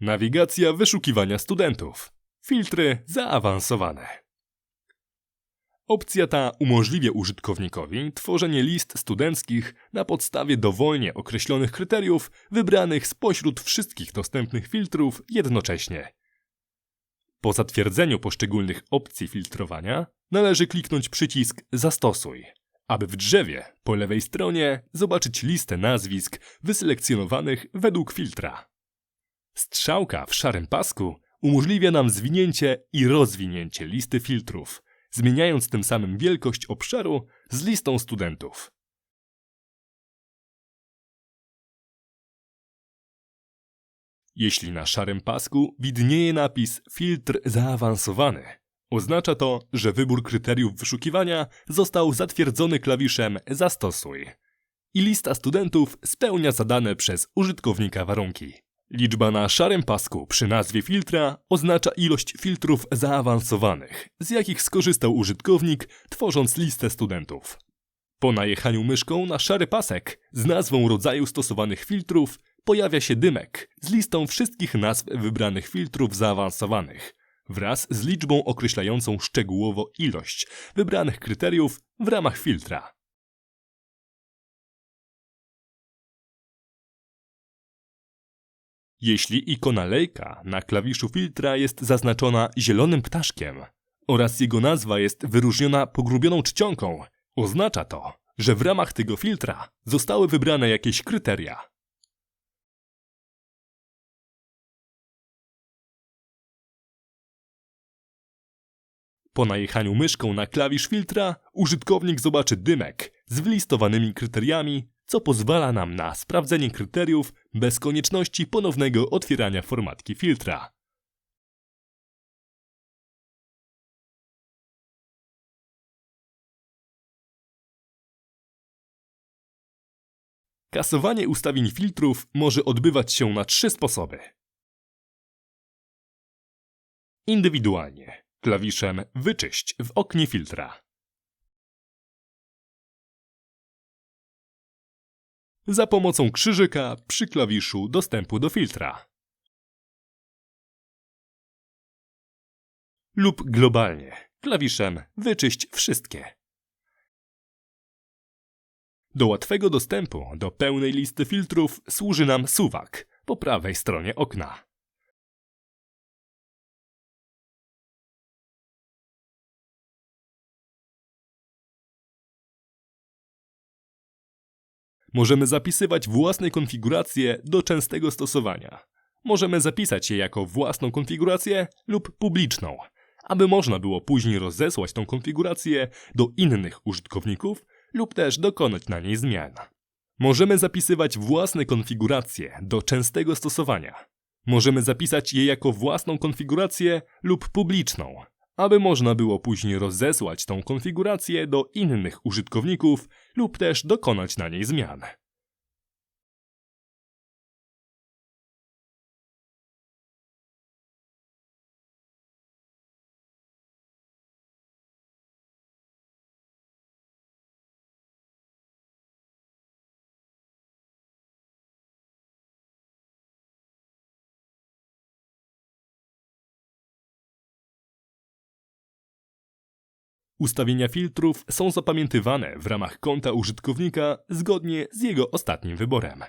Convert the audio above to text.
Nawigacja wyszukiwania studentów. Filtry zaawansowane. Opcja ta umożliwia użytkownikowi tworzenie list studenckich na podstawie dowolnie określonych kryteriów wybranych spośród wszystkich dostępnych filtrów jednocześnie. Po zatwierdzeniu poszczególnych opcji filtrowania należy kliknąć przycisk Zastosuj, aby w drzewie po lewej stronie zobaczyć listę nazwisk wyselekcjonowanych według filtra. Strzałka w szarym pasku umożliwia nam zwinięcie i rozwinięcie listy filtrów, zmieniając tym samym wielkość obszaru z listą studentów. Jeśli na szarym pasku widnieje napis Filtr zaawansowany, oznacza to, że wybór kryteriów wyszukiwania został zatwierdzony klawiszem Zastosuj i lista studentów spełnia zadane przez użytkownika warunki. Liczba na szarym pasku przy nazwie filtra oznacza ilość filtrów zaawansowanych, z jakich skorzystał użytkownik, tworząc listę studentów. Po najechaniu myszką na szary pasek z nazwą rodzaju stosowanych filtrów pojawia się dymek z listą wszystkich nazw wybranych filtrów zaawansowanych wraz z liczbą określającą szczegółowo ilość wybranych kryteriów w ramach filtra. Jeśli ikona lejka na klawiszu filtra jest zaznaczona zielonym ptaszkiem oraz jego nazwa jest wyróżniona pogrubioną czcionką, oznacza to, że w ramach tego filtra zostały wybrane jakieś kryteria. Po najechaniu myszką na klawisz filtra, użytkownik zobaczy dymek z wylistowanymi kryteriami, co pozwala nam na sprawdzenie kryteriów bez konieczności ponownego otwierania formatki filtra. Kasowanie ustawień filtrów może odbywać się na trzy sposoby. Indywidualnie, klawiszem Wyczyść w oknie filtra. Za pomocą krzyżyka przy klawiszu dostępu do filtra. Lub globalnie, klawiszem Wyczyść wszystkie. Do łatwego dostępu do pełnej listy filtrów służy nam suwak po prawej stronie okna. Możemy zapisywać własne konfiguracje do częstego stosowania. Możemy zapisać je jako własną konfigurację lub publiczną, aby można było później rozesłać tą konfigurację do innych użytkowników lub też dokonać na niej zmian. Możemy zapisywać własne konfiguracje do częstego stosowania. Możemy zapisać je jako własną konfigurację lub publiczną, aby można było później rozesłać tą konfigurację do innych użytkowników lub też dokonać na niej zmian. Ustawienia filtrów są zapamiętywane w ramach konta użytkownika zgodnie z jego ostatnim wyborem.